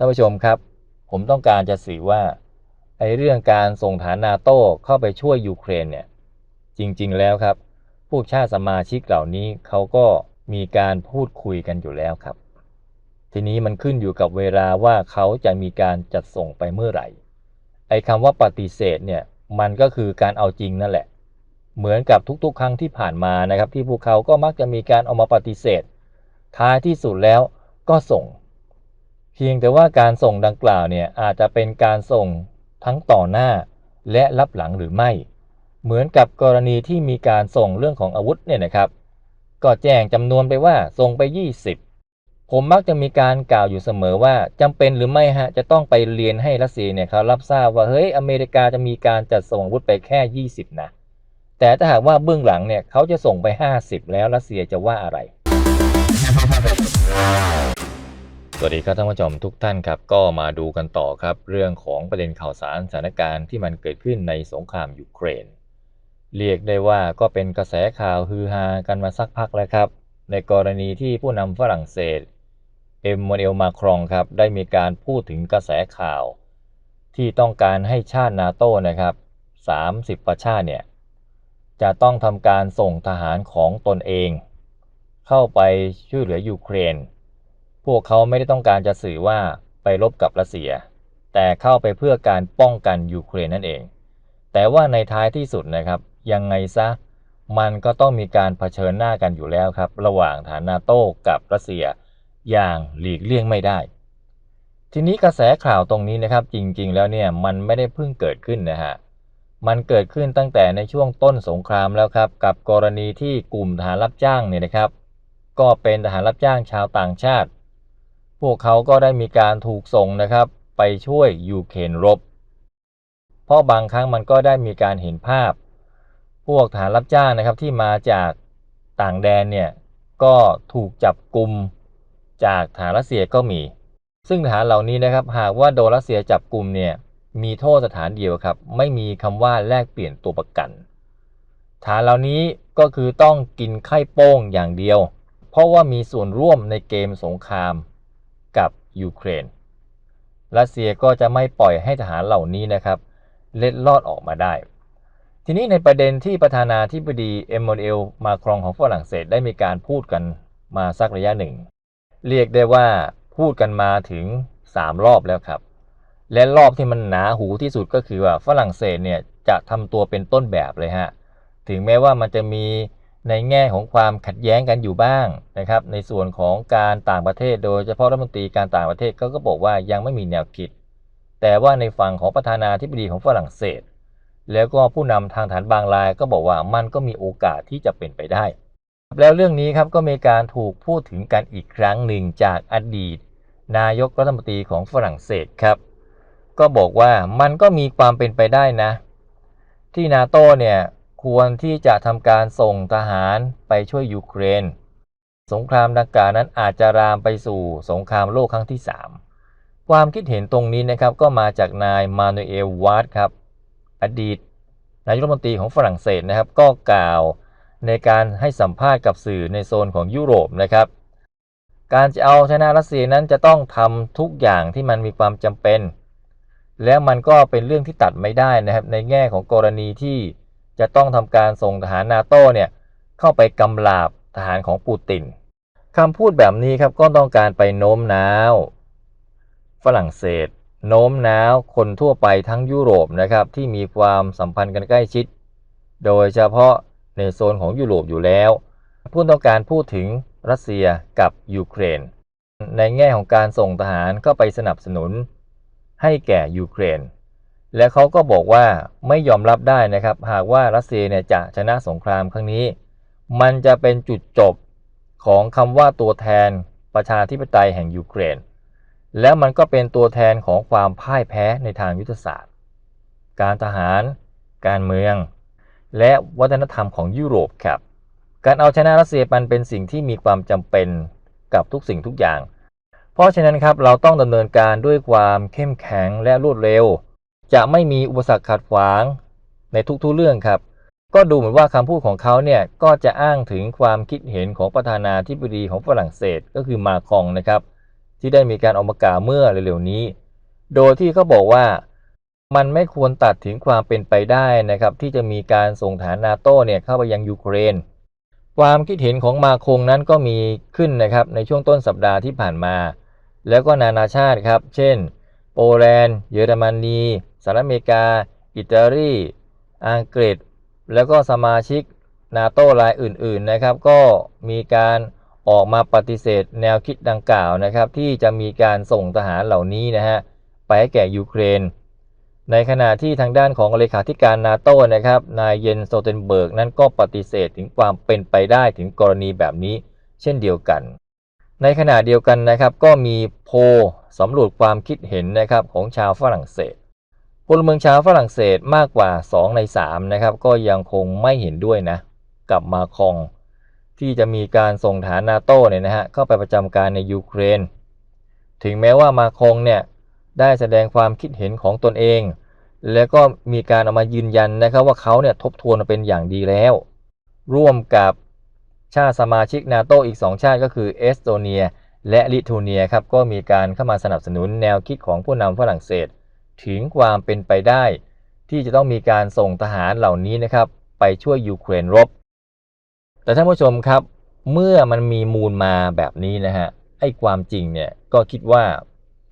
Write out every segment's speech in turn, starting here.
ท่านผู้ชมครับ ผมต้องการจะสื่อว่าไอ้เรื่องการส่งฐานนาโต้เข้าไปช่วยยูเครนเนี่ยจริงๆแล้วครับ พวกชาติสมาชิกเหล่านี้เขาก็มีการพูดคุยกันอยู่แล้วครับ ทีนี้มันขึ้นอยู่กับเวลาว่าเขาจะมีการจัดส่งไปเมื่อไหร่ ไอ้คำว่าปฏิเสธเนี่ยมันก็คือการเอาจริงนั่นแหละ เหมือนกับทุกๆ ครั้งที่ผ่านมานะครับ ที่พวกเขาก็มักจะมีการเอามาปฏิเสธ ท้ายที่สุดแล้วก็ส่ง พียงแต่ว่าการส่งดังกล่าวเนี่ยอาจจะเป็นการส่งทั้งต่อหน้าและรับหลังหรือไม่ เหมือนกับกรณีที่มีการส่งเรื่องของอาวุธเนี่ยนะครับ ก็แจ้งจำนวนไปว่าส่งไป 20 ผมมักจะมีการกล่าวอยู่เสมอว่าจำเป็นหรือไม่ฮะจะต้องไปเรียนให้รัสเซียเนี่ยเขารับทราบว่าเฮ้ยอเมริกาจะมีการจัดส่งอาวุธไปแค่ 20 นะ แต่ถ้าหากว่าเบื้องหลังเนี่ยเขาจะส่งไป 50 แล้วรัสเซียจะว่าอะไร สวัสดีครับท่านผู้ชมทุกท่านครับ ก็มาดูกันต่อครับ เรื่องของประเด็นข่าวสารสถานการณ์ที่มันเกิดขึ้นในสงครามยูเครน เรียกได้ว่าก็เป็นกระแสข่าวฮือฮากันมาสักพักแล้วครับ ในกรณีที่ผู้นำฝรั่งเศส เอ็มมานูเอลมาครองครับ ได้มีการพูดถึงกระแสข่าว ที่ต้องการให้ชาตินาโต้นะครับ 30 ประชาติเนี่ยจะต้องทำการส่งทหารของตนเอง เข้าไปช่วยเหลือยูเครน พวกเขาไม่ได้ต้องการจะสื่อว่าไปรบกับรัสเซีย แต่เข้าไปเพื่อการป้องกันยูเครนนั่นเอง แต่ว่าในท้ายที่สุดนะครับ ยังไงซะ มันก็ต้องมีการเผชิญหน้ากันอยู่แล้วครับ ระหว่างฐานนาโต้กับรัสเซียอย่างหลีกเลี่ยงไม่ได้ ทีนี้กระแสข่าวตรงนี้นะครับ จริงๆ แล้วเนี่ยมันไม่ได้เพิ่งเกิดขึ้นนะฮะมันเกิดขึ้นตั้งแต่ในช่วงต้นสงครามแล้วครับ กับกรณีที่กลุ่มทหารรับจ้างเนี่ยนะครับ ก็เป็นทหารรับจ้างชาวต่างชาติ พวกเขาก็ได้มีการถูกส่งนะครับ ไปช่วยยูเครนรบ เพราะบางครั้งมันก็ได้มีการเห็นภาพ พวกทหารรับจ้างนะครับที่มาจากต่างแดนเนี่ยก็ถูกจับกลุ่มจากทหารรัสเซียก็มี ซึ่งทหารเหล่านี้นะครับ หากว่าโดนรัสเซียจับกลุ่มเนี่ยมีโทษสถานเดียวครับ ไม่มีคำว่าแลกเปลี่ยนตัวประกันทหารเหล่านี้ก็คือต้องกินไข้โป้งอย่างเดียว เพราะว่ามีส่วนร่วมในเกมสงคราม กับยูเครน รัสเซียก็จะไม่ปล่อยให้ทหารเหล่านี้นะครับเล็ดลอดออกมาได้ ทีนี้ในประเด็นที่ประธานาธิบดีเอ็มมานูเอลมาครองของฝรั่งเศสได้มีการพูดกันมาสักระยะหนึ่ง เรียกได้ว่าพูดกันมาถึง 3 รอบแล้วครับ และรอบที่มันหนาหูที่สุดก็คือว่าฝรั่งเศสเนี่ยจะทำตัวเป็นต้นแบบเลยฮะ ถึงแม้ว่ามันจะมี ในแง่ของความขัดแย้งกันอยู่บ้างนะครับ ในส่วนของการต่างประเทศ โดยเฉพาะรัฐมนตรีการต่างประเทศเขาก็บอกว่ายังไม่มีแนวคิด แต่ว่าในฝั่งของประธานาธิบดีของฝรั่งเศส แล้วก็ผู้นำทางฐานบางรายก็บอกว่ามันก็มีโอกาสที่จะเป็นไปได้ แล้วเรื่องนี้ครับก็มีการถูกพูดถึงกันอีกครั้งหนึ่งจากอดีต นายกรัฐมนตรีของฝรั่งเศสครับ ก็บอกว่ามันก็มีความเป็นไปได้นะ ที่นาโต้เนี่ย ควรที่จะทำการส่งทหารไปช่วยยูเครน สงครามดังกล่าวนั้นอาจจะรามไปสู่สงครามโลกครั้งที่ 3 ความคิดเห็นตรงนี้นะครับก็มาจากนายมานูเอลวาร์ดครับ อดีตนายกรัฐมนตรีของฝรั่งเศสนะครับ ก็กล่าวในการให้สัมภาษณ์กับสื่อในโซนของยุโรปนะครับ การจะเอาชนะรัสเซียนั้นจะต้องทำทุกอย่างที่มันมีความจำเป็น แล้วมันก็เป็นเรื่องที่ตัดไม่ได้นะครับในแง่ของกรณีที่ จะต้องทำการส่งทหารนาโต้เนี่ยเข้าไปกำลาบทหารของปูตินคำพูดแบบนี้ครับก็ต้องการไปโน้มน้าว ฝรั่งเศส โน้มน้าวคนทั่วไปทั้งยุโรปนะครับที่มีความสัมพันธ์กันใกล้ชิด โดยเฉพาะในโซนของยุโรปอยู่แล้วผู้ต้องการพูดถึงรัสเซียกับยูเครน ในแง่ของการส่งทหารเข้าไปสนับสนุนให้แก่ยูเครน และเขาก็บอกว่าไม่ยอมรับได้นะครับ หากว่ารัสเซียเนี่ยจะชนะสงครามครั้งนี้ มันจะเป็นจุดจบของคำว่าตัวแทนประชาธิปไตยแห่งยูเครน แล้วมันก็เป็นตัวแทนของความพ่ายแพ้ในทางยุทธศาสตร์ การทหาร การเมือง และวัฒนธรรมของยุโรปครับ การเอาชนะรัสเซียมันเป็นสิ่งที่มีความจำเป็นกับทุกสิ่งทุกอย่าง เพราะฉะนั้นครับเราต้องดำเนินการด้วยความเข้มแข็งและรวดเร็ว จะไม่มีอุปสรรคขัดขวางในทุกๆเรื่องครับ ก็ดูเหมือนว่าคำพูดของเขาเนี่ยก็จะอ้างถึงความคิดเห็นของประธานาธิบดีของฝรั่งเศสก็คือมาคองนะครับ ที่ได้มีการออกมากล่าวเมื่อเร็วๆนี้ โดยที่เขาบอกว่ามันไม่ควรตัดถึงความเป็นไปได้นะครับ ที่จะมีการส่งฐานนาโต้เนี่ยเข้าไปยังยูเครน ความคิดเห็นของมาคงนั้นก็มีขึ้นนะครับในช่วงต้นสัปดาห์ที่ผ่านมา แล้วก็นานาชาติครับ เช่น โปแลนด์ เยอรมนี สหรัฐอเมริกา อิตาลี อังกฤษ แล้วก็สมาชิกนาโต้รายอื่น ๆ นะครับ ก็มีการออกมาปฏิเสธแนวคิดดังกล่าวนะครับ ที่จะมีการส่งทหารเหล่านี้นะฮะไปให้แก่ยูเครน ในขณะที่ทางด้านของเลขาธิการนาโต้นะครับ นายเยนโซเทนเบิร์กนั้นก็ปฏิเสธถึงความเป็นไปได้ถึงกรณีแบบนี้ เช่นเดียวกัน ในขณะเดียวกันนะครับก็มีโพลสำรวจความคิดเห็นนะครับของชาวฝรั่งเศส พลเมืองชาวฝรั่งเศสมากกว่า 2 ใน 3 นะครับ ก็ยังคงไม่เห็นด้วยนะ กับมาคอง ที่จะมีการส่งฐานนาโต้เนี่ยนะฮะเข้าไปประจำการในยูเครน ถึงแม้ว่ามาคองเนี่ยได้แสดงความคิดเห็นของตนเอง แล้วก็มีการเอามายืนยันนะครับว่าเขาเนี่ยทบทวนเป็นอย่างดีแล้ว ร่วมกับชาติสมาชิกนาโตอีก 2 ชาติก็คือเอสโตเนีย และลิทัวเนียครับก็มีการเข้ามาสนับสนุนแนวคิดของผู้นำฝรั่งเศส ถึงความเป็นไปได้ ที่จะต้องมีการส่งทหารเหล่านี้นะครับ ไปช่วยยูเครนรบ แต่ท่านผู้ชมครับ เมื่อมันมีมูลมาแบบนี้นะฮะไอ้ความจริงเนี่ยก็คิดว่า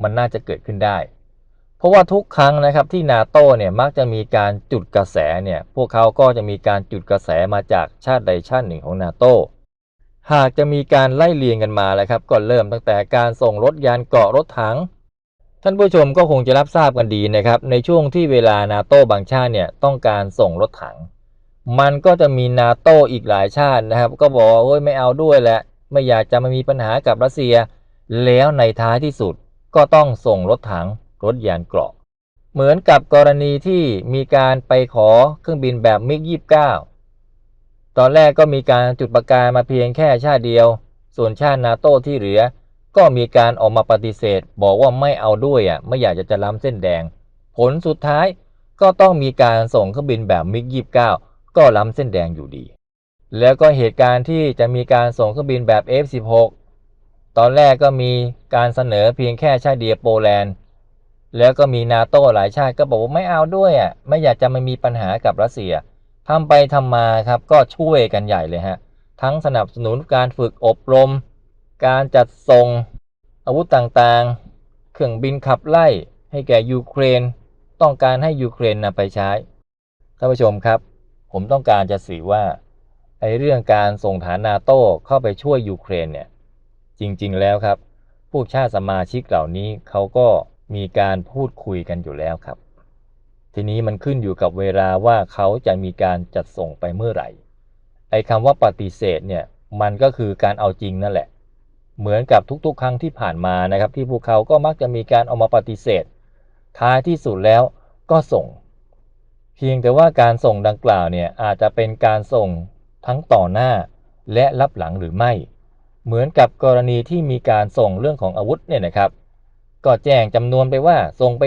มันน่าจะเกิดขึ้นได้ เพราะว่าทุกครั้งนะครับที่นาโต้เนี่ยมักจะมีการจุดกระแสเนี่ยพวกเขาก็จะมีการจุดกระแสมาจากชาติใดชาติหนึ่งของนาโต้หากจะมีการไล่เลียงกันมาแล้วครับก็เริ่มตั้งแต่การส่งรถยานเกาะรถถัง ท่านผู้ชมก็คงจะรับทราบกันดีนะครับ ในช่วงที่เวลานาโต้บางชาติเนี่ยต้องการส่งรถถัง มันก็จะมีนาโต้อีกหลายชาตินะครับ ก็บอกว่าโอ้ยไม่เอาด้วยแหละ ไม่อยากจะมามีปัญหากับรัสเซีย แล้วในท้ายที่สุดก็ต้องส่งรถถังรถยานเกราะ เหมือนกับกรณีที่มีการไปขอเครื่องบินแบบมิก29ตอนแรกก็มีการจุดประกายมาเพียงแค่ชาติเดียว ส่วนชาตินาโต้ที่เหลือ ก็มีการออกมาปฏิเสธ บอกว่าไม่เอาด้วยอะไม่อยากจะจะล้ำเส้นแดง ผลสุดท้ายก็ต้องมีการส่งเครื่องบินแบบมิก29ก็ล้ำเส้นแดงอยู่ดี แล้วก็เหตุการณ์ที่จะมีการส่งเครื่องบินแบบ F16 ตอนแรกก็มีการเสนอเพียงแค่ชาติเดียโปแลนด์ แล้วก็มีนาโต้หลายชาติก็บอกว่าไม่เอาด้วยอะไม่อยากจะมามีปัญหากับรัสเซียทำไปทำมาครับก็ช่วยกันใหญ่เลยฮะทั้งสนับสนุนการฝึกอบรม การจัดส่ง อาวุธต่างๆ เครื่องบินขับไล่ให้แก่ยูเครน ต้องการให้ยูเครนนำไปใช้ ท่านผู้ชมครับ ผมต้องการจะสื่อว่าไอ้เรื่องการส่งฐานนาโต้เข้าไปช่วยยูเครนเนี่ย จริงๆแล้วครับพวกชาติสมาชิกเหล่านี้เขาก็มีการพูดคุยกันอยู่แล้วครับ ทีนี้มันขึ้นอยู่กับเวลาว่าเขาจะมีการจัดส่งไปเมื่อไหร่ ไอ้คำว่าปฏิเสธเนี่ย มันก็คือการเอาจริงนั่นแหละ เหมือนกับทุกๆ ครั้งที่ผ่านมานะครับ ที่พวกเขาก็มักจะมีการเอามาปฏิเสธ ท้ายที่สุดแล้วก็ส่ง เพียงแต่ว่าการส่งดังกล่าวเนี่ยอาจจะเป็นการส่งทั้งต่อหน้าและรับหลังหรือไม่ เหมือนกับกรณีที่มีการส่งเรื่องของอาวุธเนี่ยนะครับ ก็แจ้งจำนวนไปว่าส่งไป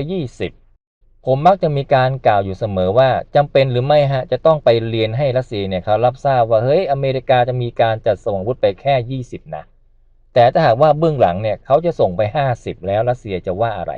20 ผมมักจะมีการกล่าวอยู่เสมอว่าจำเป็นหรือไม่ฮะจะต้องไปเรียนให้รัสเซียเนี่ยเขารับทราบว่าเฮ้ยอเมริกาจะมีการจัดส่งอาวุธไปแค่ 20 นะ แต่ถ้าหากว่าเบื้องหลังเนี่ยเขาจะส่งไป 50 แล้วรัสเซียจะว่าอะไร